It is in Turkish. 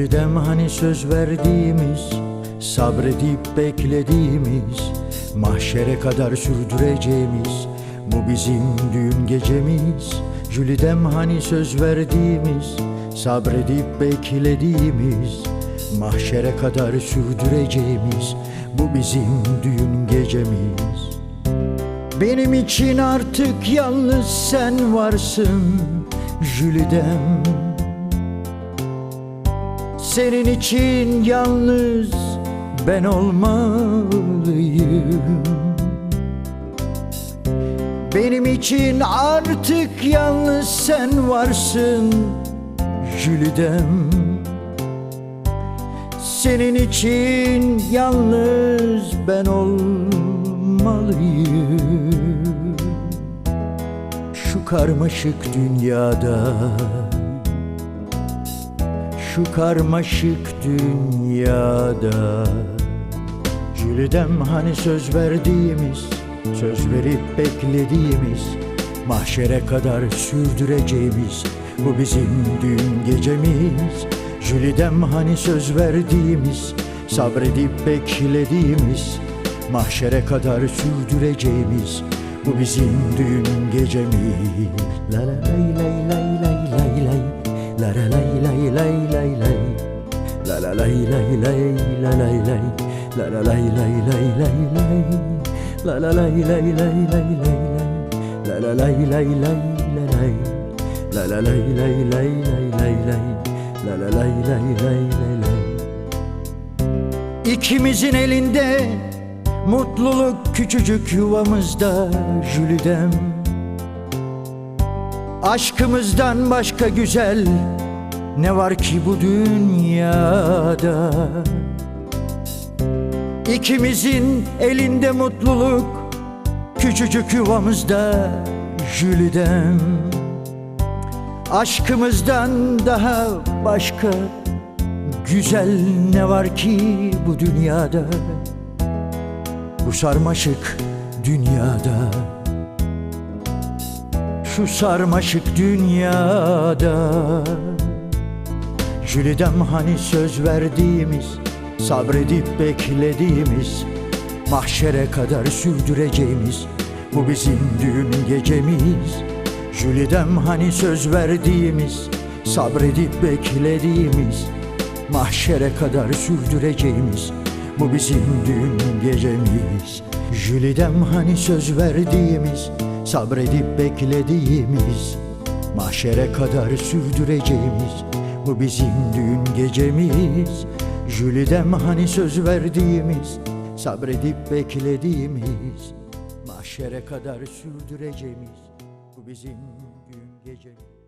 Jülidem hani söz verdiğimiz Sabredip beklediğimiz Mahşere kadar sürdüreceğimiz Bu bizim düğün gecemiz. Jülidem hani söz verdiğimiz Sabredip beklediğimiz Mahşere kadar sürdüreceğimiz Bu bizim düğün gecemiz. Benim için artık yalnız sen varsın Jülidem Senin için yalnız ben olmalıyım. Benim için artık yalnız sen varsın Jülidem Senin için yalnız ben olmalıyım. Şu karmaşık dünyada Şu karmaşık dünyada. Jülidem hani söz verdiğimiz Söz verip beklediğimiz Mahşere kadar sürdüreceğimiz Bu bizim düğün gecemiz. Jülidem hani söz verdiğimiz Sabredip beklediğimiz Mahşere kadar sürdüreceğimiz Bu bizim düğün gecemiz. La la lay lay lay lay lay lay La la lay lay lay La la lay lay lay la lay lay La la lay lay lay lay lay La la lay lay lay lay lay La la lay lay lay la lay La la lay lay lay lay lay lay La la lay lay lay lay lay İkimizin elinde Mutluluk küçücük yuvamızda Jülidem Aşkımızdan başka güzel Ne var ki bu dünyada? İkimizin elinde mutluluk Küçücük yuvamızda Jülidem Aşkımızdan daha başka Güzel ne var ki bu dünyada? Bu sarmaşık dünyada. Şu sarmaşık dünyada Jülidem hani söz verdiğimiz Sabredip beklediğimiz Mahşere kadar sürdüreceğimiz Bu bizim düğün gecemiz. Jülidem hani söz verdiğimiz Sabredip beklediğimiz Mahşere kadar sürdüreceğimiz Bu bizim düğün gecemiz. Jülidem hani söz verdiğimiz Sabredip beklediğimiz Mahşere kadar sürdüreceğimiz Bu bizim düğün gecemiz. Jülidem hani söz verdiğimiz Sabredip beklediğimiz Mahşere kadar sürdüreceğimiz. Bu bizim düğün gecemiz